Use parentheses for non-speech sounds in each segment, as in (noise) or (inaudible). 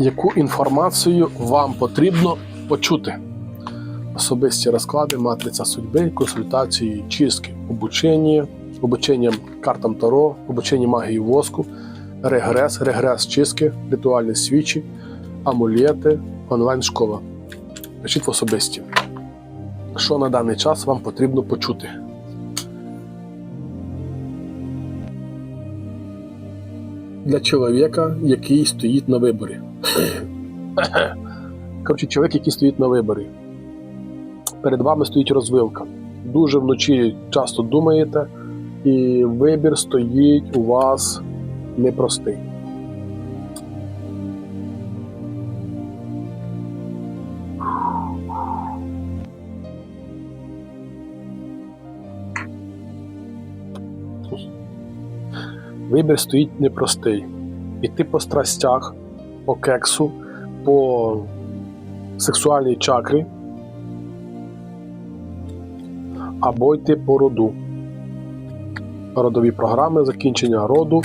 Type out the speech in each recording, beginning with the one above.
Яку інформацію вам потрібно почути? Особисті розклади, матриця судьби, консультації, чистки, обучення, обучення картам Таро, обучення магії воску, регрес, регрес чистки, ритуальні свічі, амулети, онлайн-школа. Пишіть в особисті. Що на даний час вам потрібно почути? Для чоловіка, який стоїть на виборі. (laughs) Коротше, чоловік, який стоїть на виборі. Перед вами стоїть розвилка. Дуже вночі часто думаєте, і вибір стоїть у вас непростий. Вибір стоїть непростий. Іти по страстях, по кексу, по сексуальній чакрі, або йти по роду. Родові програми, закінчення роду,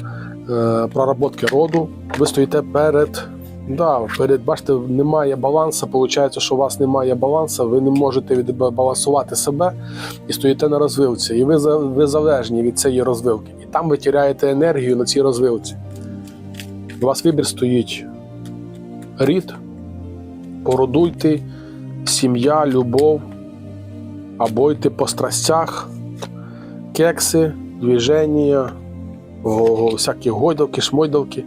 е, проработки роду. Ви стоїте перед. Да, перед, немає балансу. Виходить, що у вас немає балансу, ви не можете відбалансувати себе і стоїте на розвилці. І ви, ви залежні від цієї розвилки. І там ви тіряєте енергію на цій розвилці. У вас вибір стоїть рід, породуйте, сім'я, любов, або йти по страстях, кекси, движення, всякі гойдалки, шмойдалки.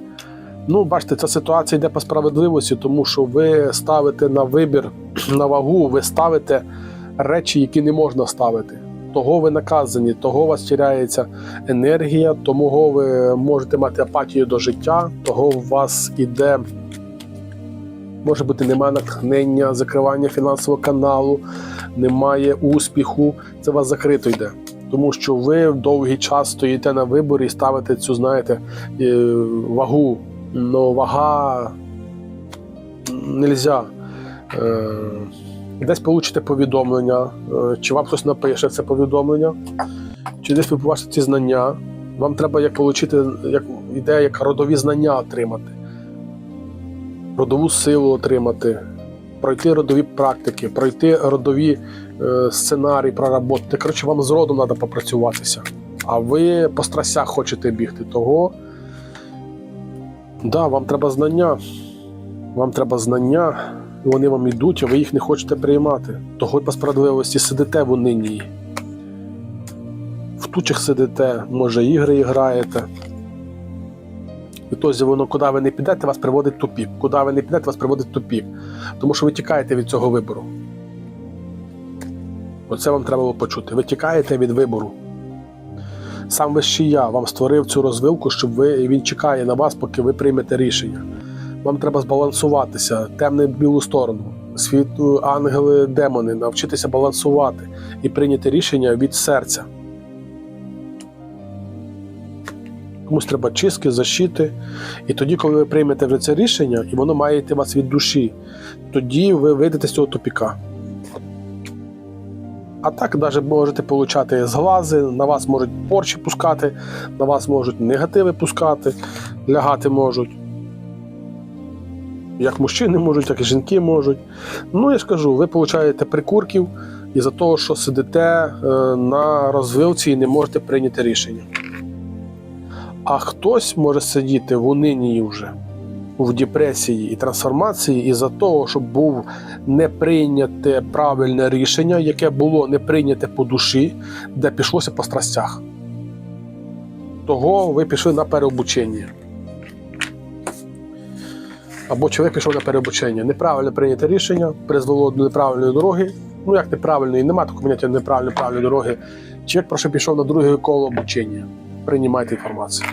Ну, бачите, ця ситуація йде по справедливості, тому що ви ставите на вибір, (clears throat) на вагу, ви ставите речі, які не можна ставити. Того ви наказані, того у вас тіряється енергія, тому ви можете мати апатію до життя, того у вас іде, може бути, немає натхнення, закривання фінансового каналу, немає успіху. Це у вас закрито йде. Тому що ви довгий час стоїте на виборі і ставите цю, знаєте, е, вагу. Ну, вага нельзя. Е, Десь получите повідомлення, е, чи вам хтось напише це повідомлення, чи десь ви побачите ці знання. Вам треба як отримати, як ідея, як родові знання отримати, родову силу отримати, пройти родові практики, пройти родові е, сценарії, проработати. Коротше, вам з родом треба попрацюватися. А ви по страстях хочете бігти. Того Да, вам треба знання. Вам треба знання, вони вам йдуть, а ви їх не хочете приймати. Того й по справедливості сидите в унинії. В тучах сидите, може, ігри граєте. І тозі воно, куди ви не підете, вас приводить тупік. Куди ви не підете, вас приводить тупік. Тому що ви тікаєте від цього вибору. Оце вам треба було почути. Ви тікаєте від вибору. Сам вищий я вам створив цю розвилку, щоб ви він чекає на вас, поки ви приймете рішення. Вам треба збалансуватися, темне білу сторону, світ, ангели, демони, навчитися балансувати і прийняти рішення від серця. Комусь треба чистки, защити. І тоді, коли ви приймете вже це рішення, і воно має йти вас від душі, тоді ви вийдете з цього тупіка. А так навіть можете получати зглази, на вас можуть порчі пускати, на вас можуть негативи пускати, лягати можуть. Як мужчини можуть, так і жінки можуть. Ну, я ж кажу, ви получаєте прикурків із-за того, що сидите е, на розвилці і не можете прийняти рішення. А хтось може сидіти в унинії вже, в депресії і трансформації із-за того, щоб був не прийняте правильне рішення, яке було не прийняте по душі, де пішлося по страстях. Того ви пішли на переобучення. Або чоловік пішов на переобучення. Неправильно прийняте рішення призвело до неправильної дороги. Ну, як неправильної, немає такого поняття неправильної правильної дороги. Чоловік просто пішов на друге коло обучення. Приймайте інформацію.